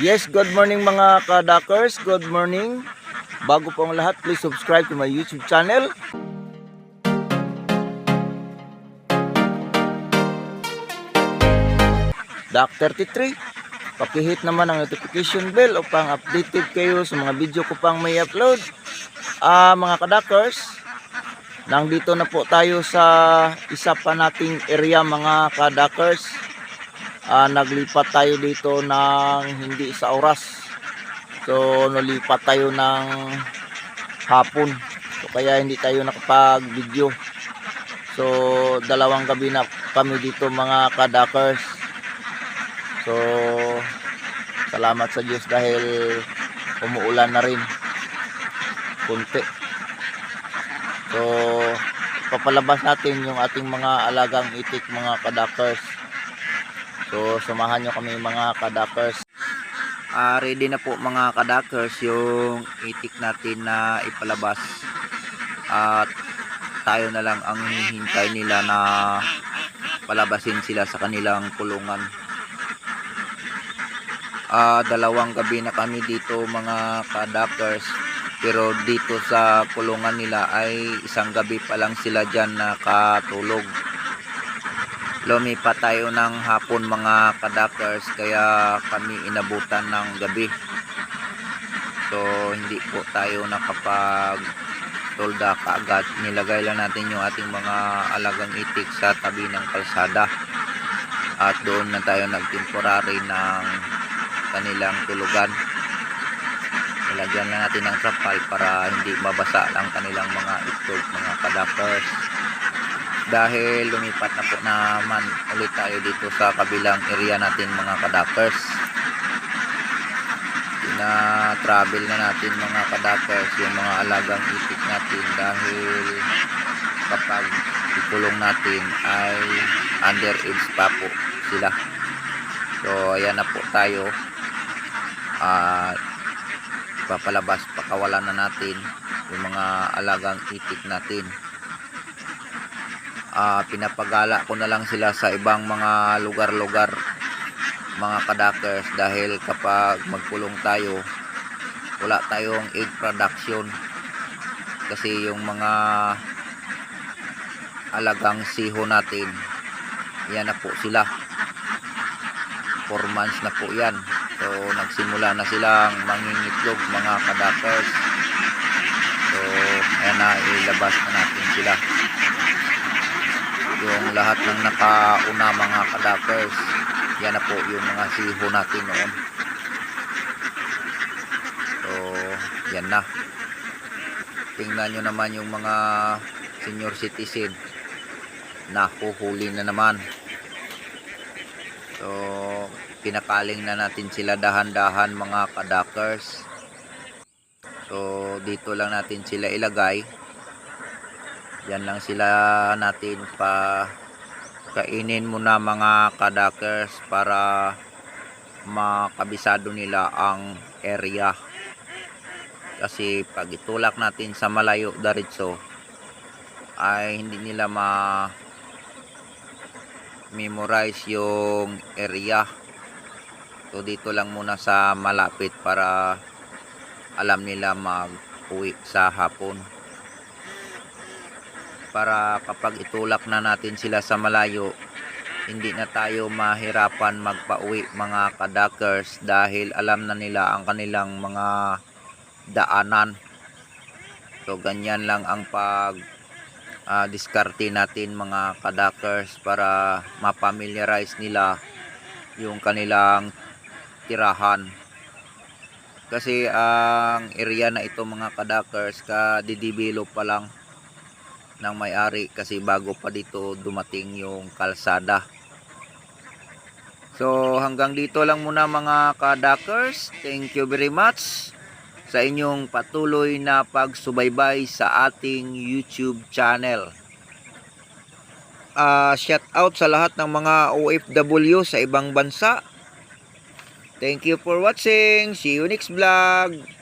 Yes, good morning mga kadakers. Good morning. Bago po ang lahat, please subscribe to my YouTube channel. Dak 33. Pakihit naman ang notification bell upang updated kayo sa mga video ko pang may upload. Ah, mga kadakers, nandito na po tayo sa isa pa nating area mga kadakers. Ah, naglipat tayo dito ng hindi sa oras. So, nalipat tayo ng hapon. So, kaya hindi tayo nakapag-video. So, dalawang gabi na kami dito mga kadakers. So, salamat sa Diyos dahil umuulan na rin. Kunti. So, papalabas natin yung ating mga alagang itik mga kadakers. So, samahan nyo kami mga kadakers. Ah, ready na po mga kadakers yung itik natin na ipalabas. At tayo na lang ang hihintay nila na palabasin sila sa kanilang kulungan. Ah, dalawang gabi na kami dito mga kadakers. Pero dito sa kulungan nila ay isang gabi pa lang sila dyan nakatulog lumipat tayo ng hapon mga kadakers kaya kami inabutan ng gabi. So hindi po tayo nakapag tolda kaagad. Nilagay lang natin yung ating mga alagang itik sa tabi ng kalsada. At doon na tayo nagtemporary ng kanilang tulugan. Nilagyan lang natin ng trapal para hindi mabasa ang kanilang mga itlog mga kadakers dahil lumipat na po naman ulit tayo dito sa kabilang area natin mga kadakers na-travel na natin mga kadakers yung mga alagang itik natin. Dahil kapag ikulong natin ay under age pa po sila. So ayan na po tayo. At papalabas pakawalan na natin yung mga alagang itik natin ah pinapagala ko na lang sila sa ibang mga lugar-lugar mga kadakers dahil kapag magpulong tayo wala tayong egg production. Kasi yung mga alagang siho natin yan na po sila. 4 months na po yan. So nagsimula na silang mangingitlog mga kadakers. So ayan na ilabas na natin sila yung lahat ng nakauna mga kadakers. Yan na po yung mga siho natin noon. So yan na. Tingnan nyo naman yung mga senior citizen. Nahuhuli na naman. So pinakaling na natin sila dahan-dahan mga kadakers. So dito lang natin sila ilagay yan lang sila natin pa kainin muna mga kadakers para makabisado nila ang area. Kasi pag itulak natin sa malayo daritso ay hindi nila ma memorize yung area. So dito lang muna sa malapit para alam nila mag uwi sa hapon para kapag itulak na natin sila sa malayo hindi na tayo mahirapan magpauwi mga kadakers dahil alam na nila ang kanilang mga daanan. So ganyan lang ang pag uh, diskarte natin mga kadakers para mapamiliarize nila yung kanilang tirahan. Kasi ang area na ito mga kadakers ka-develop pa lang ng may-ari kasi bago pa dito dumating yung kalsada. So hanggang dito lang muna mga kadakers. Thank you very much sa inyong patuloy na pagsubaybay sa ating YouTube channel. Uh, shout out sa lahat ng mga OFW sa ibang bansa. Thank you for watching. See you next vlog.